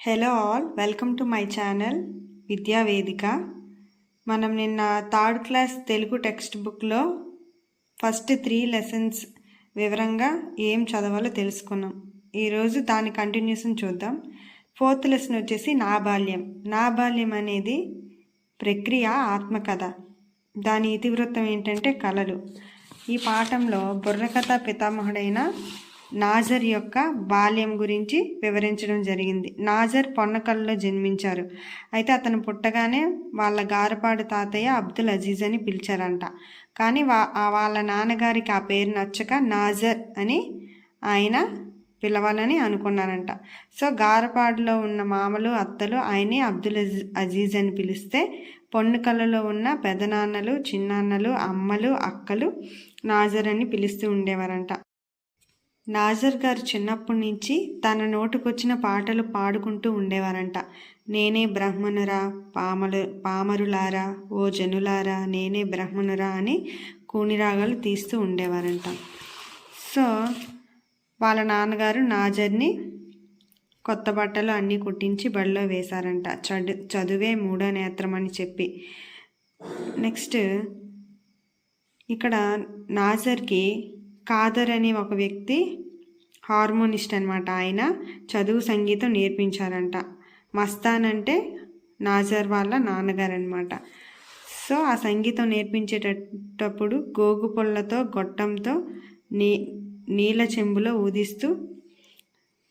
Hello all welcome to my channel Vidyavedika మనం నిన్న third class Telugu text బుక్లో first three lessons వివరంగా ఏం చదవాలో తెలుసుకున్నాం. ఈరోజు దాని కంటిన్యూషన్ చూద్దాం. ఫోర్త్ లెసన్ వచ్చేసి నా బాల్యం నా బాల్యం అనేది ప్రక్రియ ఆత్మకథ. దాని ఇతివృత్తం ఏంటంటే కళలు. ఈ పాఠంలో బుర్రకథ పితామహుడైన నాజర్ యొక్క బాల్యం గురించి వివరించడం జరిగింది. నాజర్ పొన్నకల్లో జన్మించారు. అయితే అతను పుట్టగానే వాళ్ళ గారపాడు తాతయ్య అబ్దుల్ అజీజ్ అని పిలిచారంట. కానీ వా వాళ్ళ నాన్నగారికి ఆ పేరు నచ్చక నాజర్ అని ఆయన పిలవాలని అనుకున్నారంట. సో గారపాడులో ఉన్న మామలు అత్తలు ఆయనే అబ్దుల్ అజీ- అజీజ్ అని పిలిస్తే పొన్నుకలలో ఉన్న పెదనాన్నలు చిన్నాన్నలు అమ్మలు అక్కలు నాజర్ అని పిలుస్తూ ఉండేవారంట. నాజర్ గారు చిన్నప్పటి నుంచి తన నోటుకొచ్చిన పాటలు పాడుకుంటూ ఉండేవారంట. నేనే బ్రహ్మనురా పామలు పామరులారా ఓ జనులారా నేనే బ్రహ్మనురా అని కూనిరాగాలు తీస్తూ ఉండేవారంట. సో వాళ్ళ నాన్నగారు నాజర్ని కొత్త బట్టలు అన్నీ కుట్టించి బడిలో వేశారంట. చదు చదువే మూడో నేత్రం అని చెప్పి. నెక్స్ట్ ఇక్కడ నాజర్కి కాదర్ అనే ఒక వ్యక్తి హార్మోనిస్ట్ అనమాట ఆయన చదువు సంగీతం నేర్పించారంట. మస్తాన్ అంటే నాజర్ వాళ్ళ నాన్నగారు అనమాట సో ఆ సంగీతం నేర్పించేటప్పుడు గోగు పుల్లతో గొట్టంతో నీ నీళ్ళ చెంబులో ఊదిస్తూ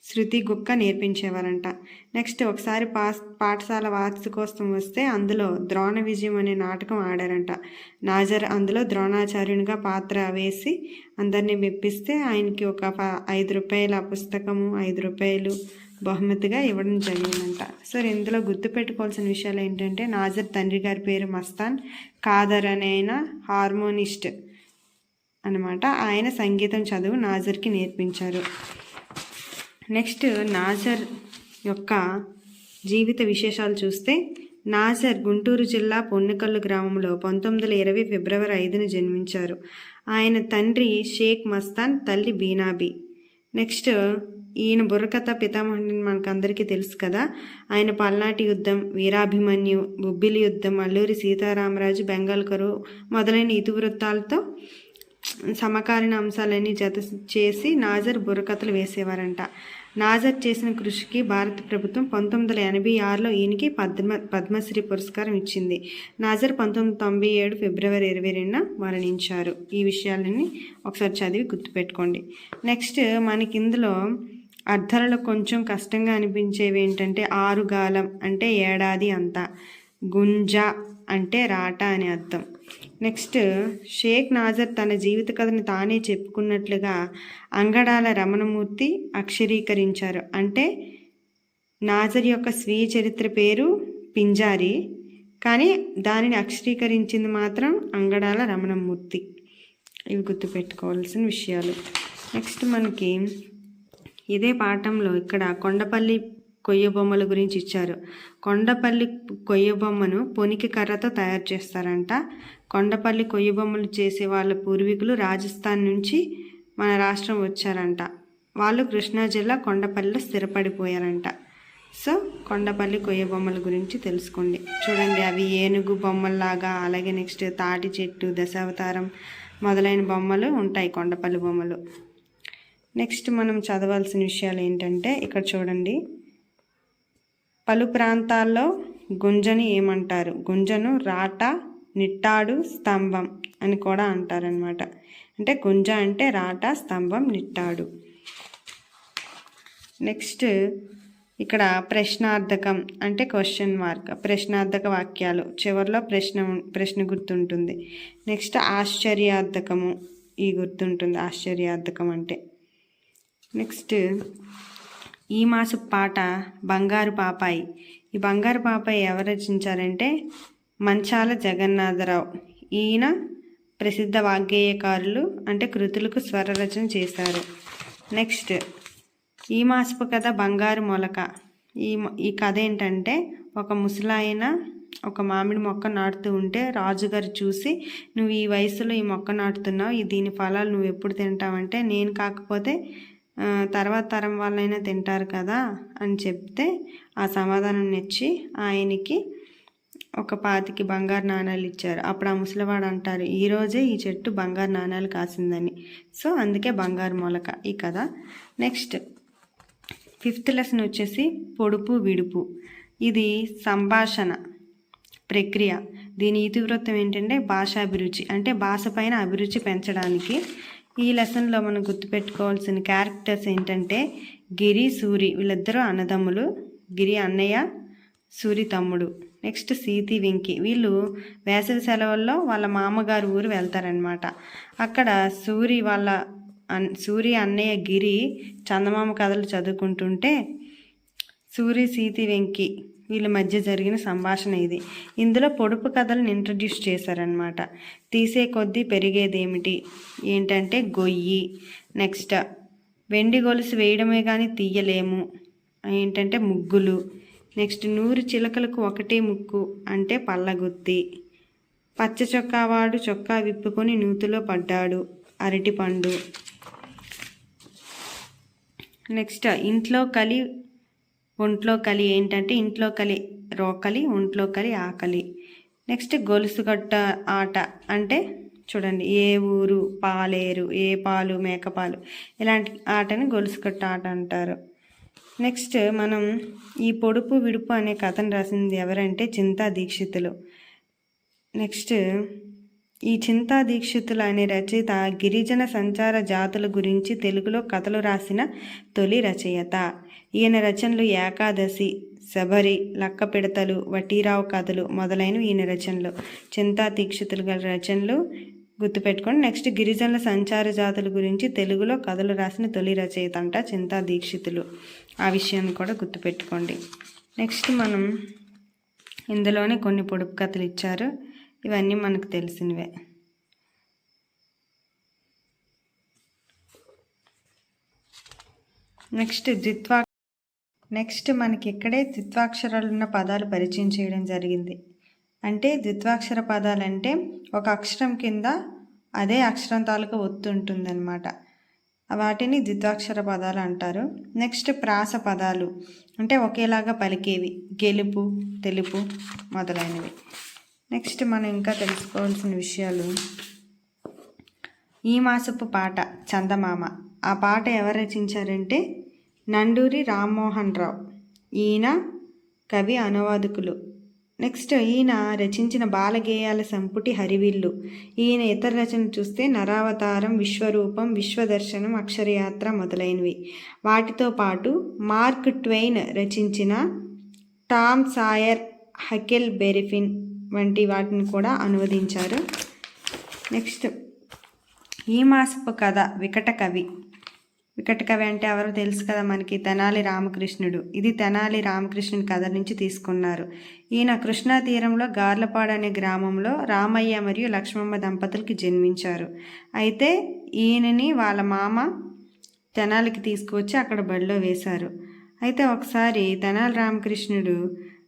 శృతి గుక్క నేర్పించేవారంట. నెక్స్ట్ ఒకసారి పాస్ పాఠశాల వార్షికోత్సవం వస్తే అందులో ద్రోణ విజయం అనే నాటకం ఆడారంట. నాజర్ అందులో ద్రోణాచార్యునిగా పాత్ర వేసి అందరినీ మెప్పిస్తే ఆయనకి ఒక ఐదు రూపాయల పుస్తకము ఐదు రూపాయలు బహుమతిగా ఇవ్వడం జరిగిందంట. సో ఇందులో గుర్తుపెట్టుకోవాల్సిన విషయాలు ఏంటంటే నాజర్ తండ్రి గారి పేరు మస్తాన్ కాదర్ అనే ఆయన హార్మోనిస్ట్ అనమాట ఆయన సంగీతం చదువు నాజర్కి నేర్పించారు. నెక్స్ట్ నాజర్ యొక్క జీవిత విశేషాలు చూస్తే నాజర్ గుంటూరు జిల్లా పొన్నకల్లు గ్రామంలో పంతొమ్మిది వందల ఇరవై ఫిబ్రవరి ఐదున జన్మించారు. ఆయన తండ్రి షేక్ మస్తాన్ తల్లి బీనాబీ. నెక్స్ట్ ఈయన బుర్రకథ పితామహుని మనకు అందరికీ తెలుసు కదా. ఆయన పల్నాటి యుద్ధం వీరాభిమన్యు బొబ్బిలి యుద్ధం అల్లూరి సీతారామరాజు బెంగాల్ కరువు మొదలైన ఇతివృత్తాలతో సమకాలీన అంశాలన్నీ జత చేసి నాజర్ బుర్రకథలు వేసేవారంట. నాజర్ చేసిన కృషికి భారత ప్రభుత్వం పంతొమ్మిది వందల ఎనభై ఆరులో ఈయనకి పద్మ పద్మశ్రీ పురస్కారం ఇచ్చింది. నాజర్ పంతొమ్మిది తొంభై ఏడు ఫిబ్రవరి ఇరవై రెండున మరణించారు. ఈ విషయాలన్నీ ఒకసారి చదివి గుర్తుపెట్టుకోండి. నెక్స్ట్ మనకి ఇందులో అర్థాలలో కొంచెం కష్టంగా అనిపించేవి ఏంటంటే ఆరుగాలం అంటే ఏడాది అంతా. గుంజ అంటే రాట అని అర్థం. నెక్స్ట్ షేక్ నాజర్ తన జీవిత కథను తానే చెప్పుకున్నట్లుగా అంగడాల రమణమూర్తి అక్షరీకరించారు. అంటే నాజర్ యొక్క స్వీయ చరిత్ర పేరు పింజారి కానీ దానిని అక్షరీకరించింది మాత్రం అంగడాల రమణమూర్తి. ఇవి గుర్తుపెట్టుకోవాల్సిన విషయాలు. నెక్స్ట్ మనకి ఇదే పాఠంలో ఇక్కడ కొండపల్లి కొయ్య బొమ్మల గురించి ఇచ్చారు. కొండపల్లి కొయ్య బొమ్మను పొనికి కర్రతో తయారు చేస్తారంట. కొండపల్లి కొయ్య బొమ్మలు చేసే వాళ్ళ పూర్వీకులు రాజస్థాన్ నుంచి మన రాష్ట్రం వచ్చారంట. వాళ్ళు కృష్ణా జిల్లా కొండపల్లిలో స్థిరపడిపోయారంట. సో కొండపల్లి కొయ్య బొమ్మల గురించి తెలుసుకోండి. చూడండి అవి ఏనుగు బొమ్మల్లాగా అలాగే నెక్స్ట్ తాటి చెట్టు దశావతారం మొదలైన బొమ్మలు ఉంటాయి కొండపల్లి బొమ్మలు. నెక్స్ట్ మనం చదవాల్సిన విషయాలు ఏంటంటే ఇక్కడ చూడండి. పలు ప్రాంతాల్లో గుంజని ఏమంటారు? గుంజను రాట నిట్టాడు స్తంభం అని కూడా అంటారనమాట అంటే గుంజ అంటే రాట స్తంభం నిట్టాడు. నెక్స్ట్ ఇక్కడ ప్రశ్నార్థకం అంటే క్వశ్చన్ మార్క్. ప్రశ్నార్థక వాక్యాలు. చివరిలో ప్రశ్న ప్రశ్న గుర్తుంటుంది. నెక్స్ట్ ఆశ్చర్యార్థకము. ఈ గుర్తుంటుంది ఆశ్చర్యార్థకం అంటే. నెక్స్ట్ ఈ మాస పాట బంగారు పాపాయి. ఈ బంగారు పాపాయి ఎవరు రచించారంటే మంచాల జగన్నాథరావు. ఈయన ప్రసిద్ధ వాగ్గేయకారులు అంటే కృతులకు స్వర రచన చేశారు. నెక్స్ట్ ఈ మాసపు కథ బంగారు మొలక. ఈ ఈ కథ ఏంటంటే ఒక ముసలాయన ఒక మామిడి మొక్క నాటుతూ ఉంటే రాజుగారు చూసి నువ్వు ఈ వయసులో ఈ మొక్క నాటుతున్నావు ఈ దీని ఫలాలు నువ్వు ఎప్పుడు తింటావంటే నేను కాకపోతే తర్వాత తరం వాళ్ళైనా తింటారు కదా అని చెప్తే ఆ సమాధానం నెచ్చి ఆయనకి ఒక పాతికి బంగారు నాణాలు ఇచ్చారు. అప్పుడు ఆ ముసలివాడు అంటారు ఈరోజే ఈ చెట్టు బంగారు నాణాలు కాసిందని. సో అందుకే బంగారు మొలక ఈ కథ. నెక్స్ట్ ఫిఫ్త్ లెసన్ వచ్చేసి పొడుపు విడుపు. ఇది సంభాషణ ప్రక్రియ. దీని ఇతివృత్తం ఏంటంటే భాషాభిరుచి అంటే భాష పైన అభిరుచి పెంచడానికి ఈ లెసన్లో మనం గుర్తుపెట్టుకోవాల్సిన క్యారెక్టర్స్ ఏంటంటే గిరి సూరి వీళ్ళిద్దరూ అన్నదమ్ములు. గిరి అన్నయ్య సూరి తమ్ముడు. నెక్స్ట్ సీతి వెంకి. వీళ్ళు వేసవి సెలవుల్లో వాళ్ళ మామగారు ఊరు వెళ్తారనమాట అక్కడ సూరి వాళ్ళ అన్ సూరి అన్నయ్య గిరి చందమామ కథలు చదువుకుంటుంటే సూరి సీతి వెంకి వీళ్ళ మధ్య జరిగిన సంభాషణ ఇది. ఇందులో పొడుపు కథలను ఇంట్రడ్యూస్ చేశారనమాట తీసే కొద్దీ పెరిగేదేమిటి? ఏంటంటే గొయ్యి. నెక్స్ట్ వెండి గొలుసు వేయడమే కానీ తీయలేము. ఏంటంటే ముగ్గులు. నెక్స్ట్ నూరు చిలకలకు ఒకటే ముక్కు అంటే పల్లగుత్తి పచ్చ చొక్కావాడు చొక్కా విప్పుకొని నూతిలో పడ్డాడు. అరటిపండు. నెక్స్ట్ ఇంట్లో కలి ఒంట్లో కలి ఏంటంటే ఇంట్లో కలి రోకలి ఒంట్లో కలి ఆకలి నెక్స్ట్ గొలుసుగట్ట ఆట అంటే చూడండి ఏ ఊరు పాలేరు ఏ పాలు మేకపాలు. ఇలాంటి ఆటని గొలుసుకట్ట ఆట అంటారు. నెక్స్ట్ మనం ఈ పొడుపు విడుపు అనే కథను రాసింది ఎవరంటే చింతా దీక్షితులు. నెక్స్ట్ ఈ చింతా దీక్షితులు అనే రచయిత గిరిజన సంచార జాతుల గురించి తెలుగులో కథలు రాసిన తొలి రచయిత. ఈయన రచనలు ఏకాదశి శబరి లక్క పిడతలు వటీరావు కథలు మొదలైనవి ఈయన రచనలు. చింతా దీక్షితులు గల రచనలు గుర్తుపెట్టుకోండి. నెక్స్ట్ గిరిజనుల సంచార జాతుల గురించి తెలుగులో కథలు రాసిన తొలి రచయిత అంట చింతా దీక్షితులు. ఆ విషయాన్ని కూడా గుర్తుపెట్టుకోండి. నెక్స్ట్ మనం ఇందులోనే కొన్ని పొడుపు కథలు ఇచ్చారు. ఇవన్నీ మనకు తెలిసినవే. నెక్స్ట్ ద్విత్వా నెక్స్ట్ మనకి ఇక్కడే ద్విత్వాక్షరాలు ఉన్న పదాలు పరిచయం చేయడం జరిగింది. అంటే ద్విత్వాక్షర పదాలు అంటే ఒక అక్షరం కింద అదే అక్షరం తాలూకా ఒత్తు ఉంటుందన్నమాట. వాటిని ద్విత్వాక్షర పదాలు అంటారు. నెక్స్ట్ ప్రాస పదాలు. అంటే ఒకేలాగా పలికేవి. గెలుపు తెలుపు మొదలైనవి. నెక్స్ట్ మనం ఇంకా తెలుసుకోవాల్సిన విషయాలు. ఈ మాసపు పాట చందమామ. ఆ పాట ఎవరు రచించారంటే నండూరి రామ్మోహన్ రావు. ఈయన కవి అనువాదకులు. నెక్స్ట్ ఈయన రచించిన బాలగేయాల సంపుటి హరివిల్లు. ఈయన ఇతర రచనలు చూస్తే నరావతారం విశ్వరూపం విశ్వదర్శనం అక్షరయాత్ర మొదలైనవి. వాటితో పాటు మార్క్ ట్వెయిన్ రచించిన టామ్ సాయర్ హకెల్ బెరిఫిన్ వంటి వాటిని కూడా అనువదించారు. నెక్స్ట్ ఈ మాసపు కథ వికట కవి. వికట కవి అంటే ఎవరో తెలుసు కదా మనకి తెనాలి రామకృష్ణుడు. ఇది తెనాలి రామకృష్ణుడి కథ నుంచి తీసుకున్నారు. ఈయన కృష్ణా తీరంలో గార్లపాడు అనే గ్రామంలో రామయ్య మరియు లక్ష్మమ్మ దంపతులకి జన్మించారు. అయితే ఈయనని వాళ్ళ మామ తెనాలికి తీసుకువచ్చి అక్కడ బడిలో వేశారు. అయితే ఒకసారి తెనాలి రామకృష్ణుడు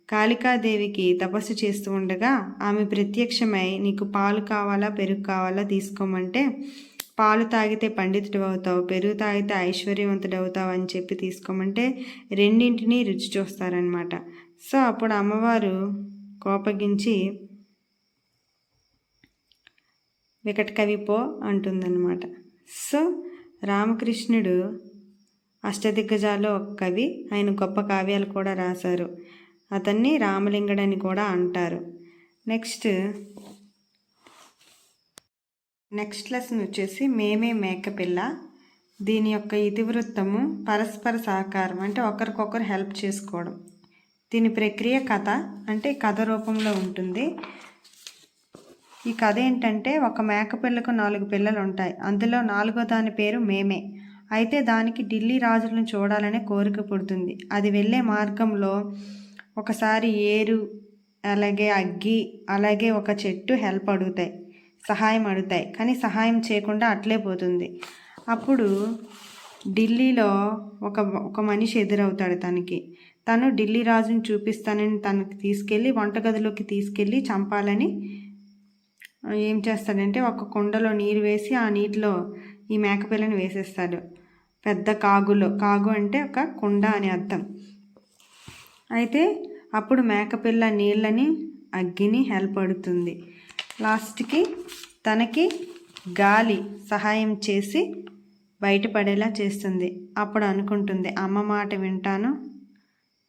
కాళికాదేవికి తపస్సు చేస్తూ ఉండగా ఆమె ప్రత్యక్షమై నీకు పాలు కావాలా పెరుగు కావాలా తీసుకోమంటే పాలు తాగితే పండితుడు అవుతావు పెరుగు తాగితే ఐశ్వర్యవంతుడు అవుతావు అని చెప్పి తీసుకోమంటే రెండింటినీ రుచి చూస్తారనమాట సో అప్పుడు అమ్మవారు కోపగించి వికట పో అంటుందన్నమాట. సో రామకృష్ణుడు అష్టదిగ్గజాల్లో ఒక కవి ఆయన గొప్ప కావ్యాలు కూడా రాశారు. అతన్ని రామలింగడని కూడా అంటారు. నెక్స్ట్ నెక్స్ట్ లెసన్ వచ్చేసి మేమే మేకపిల్ల. దీని యొక్క ఇతివృత్తము పరస్పర సహకారం అంటే ఒకరికొకరు హెల్ప్ చేసుకోవడం. దీని ప్రక్రియ కథ అంటే కథ రూపంలో ఉంటుంది. ఈ కథ ఏంటంటే ఒక మేకపిల్లకు నాలుగు పిల్లలు ఉంటాయి అందులో నాలుగో దాని పేరు మేమే. అయితే దానికి ఢిల్లీ రాజులను చూడాలనే కోరిక పుడుతుంది. అది వెళ్ళే మార్గంలో ఒకసారి ఏరు అలాగే అగ్గి అలాగే ఒక చెట్టు హెల్ప్ అడుగుతాయి. సహాయం అడుగుతాయి. కానీ సహాయం చేయకుండా అట్లే పోతుంది. అప్పుడు ఢిల్లీలో ఒక ఒక మనిషి ఎదురవుతాడు తనకి. తను ఢిల్లీ రాజుని చూపిస్తానని తనకి తీసుకెళ్ళి వంటగదిలోకి తీసుకెళ్ళి చంపాలని ఏం చేస్తాడంటే ఒక కుండలో నీరు వేసి ఆ నీటిలో ఈ మేకపిల్లని వేసేస్తాడు. పెద్ద కాగులో. కాగు అంటే ఒక కుండ అని అర్థం. అయితే అప్పుడు మేకపిల్ల నీళ్ళని అగ్గిని హెల్ప్ పడుతుంది లాస్ట్కి తనకి గాలి సహాయం చేసి బయటపడేలా చేస్తుంది. అప్పుడు అనుకుంటుంది అమ్మ మాట వింటాను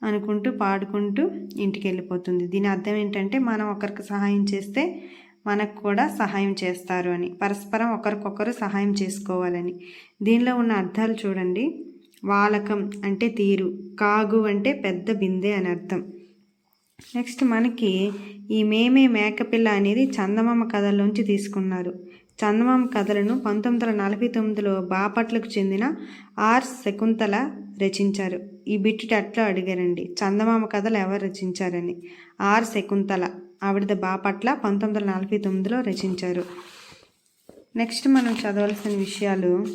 అనుకుంటూ పాడుకుంటూ ఇంటికి వెళ్ళిపోతుంది దీని అర్థం ఏంటంటే మనం ఒకరికి సహాయం చేస్తే మనకు కూడా సహాయం చేస్తారు అని. పరస్పరం ఒకరికొకరు సహాయం చేసుకోవాలని. దీనిలో ఉన్న అర్థాలు చూడండి. వాలకం అంటే తీరు కాగు అంటే పెద్ద బిందె అని అర్థం. నెక్స్ట్ మనకి ఈ మేమే మేకపిల్ల అనేది చందమామ కథల్లోంచి తీసుకున్నారు. చందమామ కథలను పంతొమ్మిది వందల నలభై తొమ్మిదిలో బాపట్లకు చెందిన ఆర్ శకుంతల రచించారు. ఈ బిట్టుటి అట్లా అడిగారండి చందమామ కథలు ఎవరు రచించారని. ఆర్ శకుంతల ఆవిడది బాపట్ల పంతొమ్మిది వందల నలభై తొమ్మిదిలో రచించారు. నెక్స్ట్ మనం చదవాల్సిన విషయాలు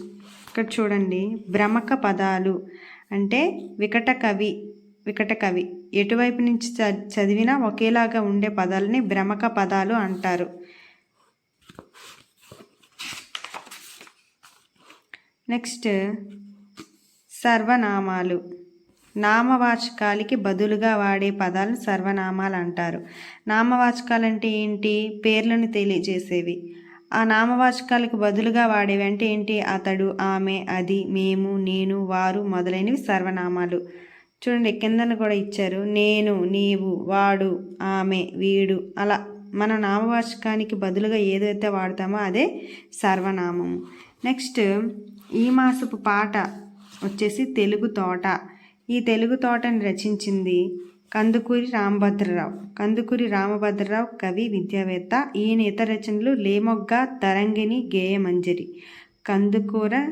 ఇక్కడ చూడండి భ్రమక పదాలు అంటే వికట కవి వికట కవి ఎటువైపు నుంచి చదివినా ఒకేలాగా ఉండే పదాలని భ్రమక పదాలు అంటారు. నెక్స్ట్ సర్వనామాలు. నామవాచకాలకి బదులుగా వాడే పదాలను సర్వనామాలు అంటారు. నామవాచకాలు అంటే ఏంటి? పేర్లను తెలియజేసేవి. ఆ నామవాచకాలకు బదులుగా వాడేవి అంటే ఏంటి? అతడు ఆమె అది మేము నేను వారు మొదలైనవి సర్వనామాలు. చూడండి కిందన కూడా ఇచ్చారు. నేను నీవు వాడు ఆమె వీడు అలా మన నామవాచకానికి బదులుగా ఏదైతే వాడతామో అదే సర్వనామము. నెక్స్ట్ ఈ మాసపు పాట వచ్చేసి తెలుగు తోట. ఈ తెలుగు తోటని రచించింది కందుకూరి రామభద్రరావు. కందుకూరి రామభద్రరావు కవి విద్యావేత్త. ఈయన ఇతర రచనలు లేమొగ్గ తరంగిణి గేయమంజరి. కందుకూర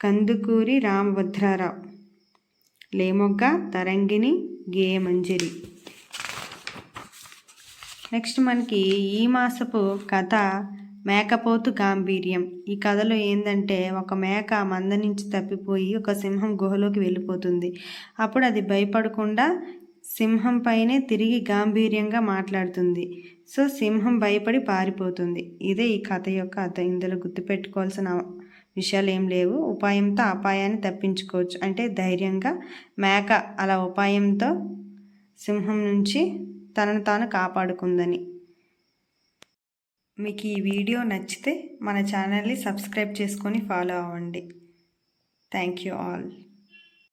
కందుకూరి రామభద్రరావు. లేమొగ్గ తరంగిణి గేయమంజరి నెక్స్ట్ మనకి ఈ మాసపు కథ మేకపోతు గాంభీర్యం ఈ కథలో ఏంటంటే ఒక మేక మంద నుంచి తప్పిపోయి ఒక సింహం గుహలోకి వెళ్ళిపోతుంది అప్పుడు అది భయపడకుండా సింహం పైనే తిరిగి గాంభీర్యంగా మాట్లాడుతుంది సో సింహం భయపడి పారిపోతుంది ఇదే ఈ కథ యొక్క అర్థం ఇందులో గుర్తుపెట్టుకోవాల్సిన విషయాలు ఏం లేవు. ఉపాయంతో అపాయాన్ని తప్పించుకోవచ్చు. అంటే ధైర్యంగా మేక అలా ఉపాయంతో సింహం నుంచి తనను తాను కాపాడుకుందని. మీకు ఈ వీడియో నచ్చితే మన ఛానల్ని సబ్స్క్రైబ్ చేసుకొని ఫాలో అవ్వండి. Thank you all.